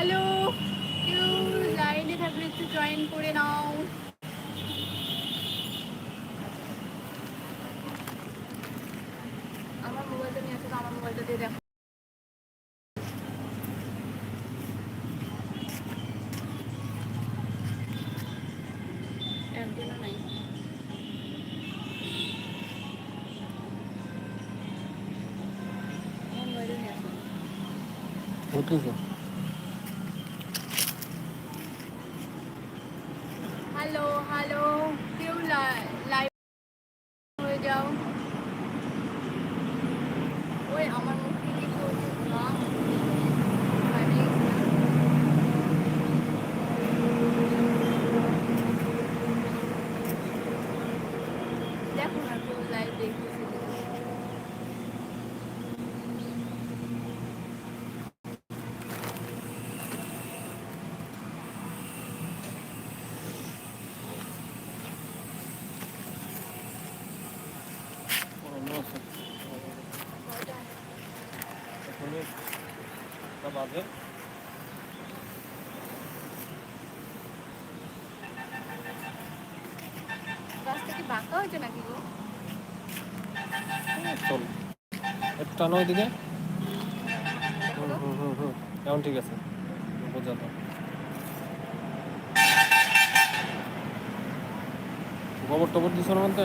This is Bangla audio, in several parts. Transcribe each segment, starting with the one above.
হ্যালো। কেউ লাইনে থাকলে একটু জয়েন করে নাও। আমার মোবাইলটা নিয়ে আসো, আমার মোবাইলটা দিয়ে দেখো। Outro jogo. আমার মুখে লাইভ করছে দেখতেছে বাজে। চল। একটু টানো ওইদিকে দেখো হুম তো। হুম হুম হুম। এখন ঠিক আছে। গোবর টবর দিছ না মধ্যে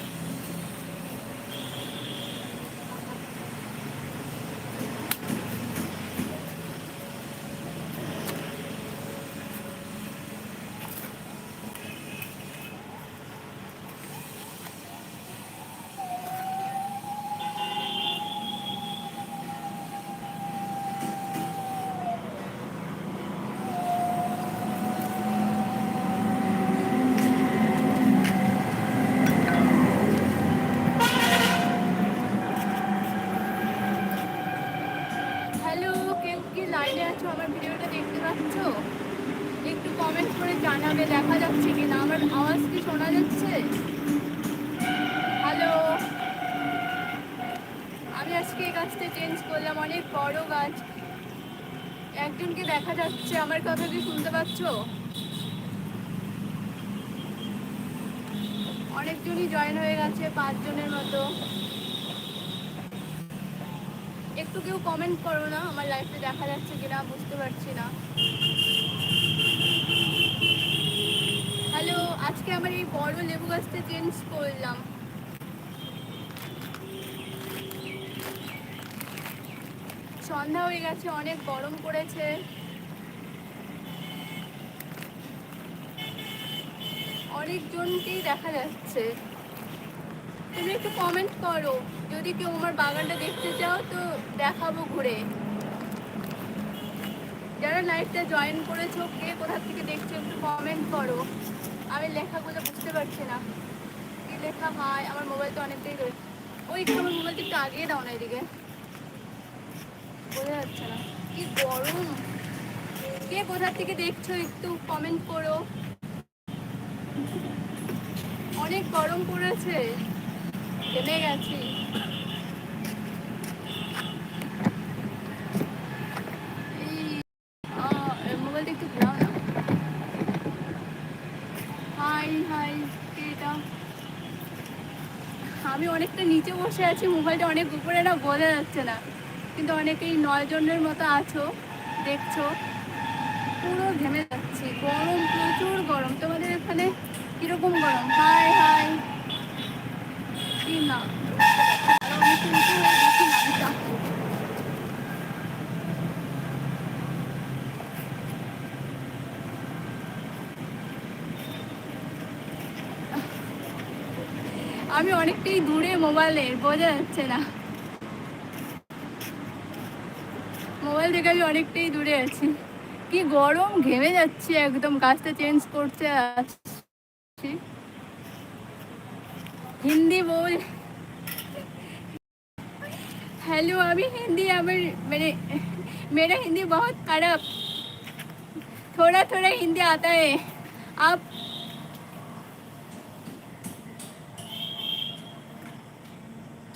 কমেন্ট করে জানাবে, দেখা যাচ্ছে কি না আমার আওয়াজ কি শোনা যাচ্ছে? হ্যালো আমি আজকে এই গাছটা চেঞ্জ করলাম, অনেক বড় গাছ। একজনকে দেখা যাচ্ছে, আমার কথা কি শুনতে পাচ্ছ? অনেকজনই জয়েন হয়ে গেছে, পাঁচজনের মতো। একটু কেউ কমেন্ট করো না, আমার লাইফে দেখা যাচ্ছে কিনা, বুঝতে পারছি না হ্যালো আজকে আমার এই বড় লেবু গাছটা চেঞ্জ করলাম। সন্ধ্যা হয়ে গেছে, অনেক গরম পড়েছে। অনেকজনকেই দেখা যাচ্ছে। তুমি একটু কমেন্ট করো, যদি কেউ আমার বাগানটা দেখতে চাও তো দেখাবো ঘুরে। যারা লাইভটা জয়েন করেছ, কে কোথা থেকে দেখছ একটু কমেন্ট করো। আমি লেখাগুলো বুঝতে পারছি না। কি লেখা? হয়, আমার মোবাইল তো অনেকটাই রয়েছে ওই একটু আমার মোবাইলটা একটু আগিয়ে দাও না এদিকে। বোঝা যাচ্ছে না। কি গরম। কে কোথা থেকে দেখছ একটু কমেন্ট করো। অনেক গরম পড়েছে। ঘেমে গেছি এই আহ, এই মোবাইলটা একটু ঘোরাও না হাই হাই কে এটা আমি অনেকটা নিচে বসে আছি, মোবাইলটা অনেক উপরে না, বোঝা যাচ্ছে না। কিন্তু অনেকেই নয় জনের মতো আছো, দেখছ। পুরো ঘেমে যাচ্ছি। গরম, প্রচুর গরম। তোমাদের এখানে কীরকম গরম? হাই হাই কি না আমি কিন্তু দেখি নামটা। আমি অনেকটাই দূরে মোবাইলের বোঝা যাচ্ছে না মোবাইল থেকে আমি অনেকটাই দূরে আছি কি গরম ঘেমে যাচ্ছি একদম গাছটা চেঞ্জ করতে আসছি হিন্দি বল हेलो अभी हिंदी अभी मेरे मेरा हिंदी बहुत खराब थोड़ा थोड़ा हिंदी आता है आप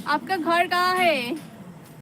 आपका घर कहाँ है?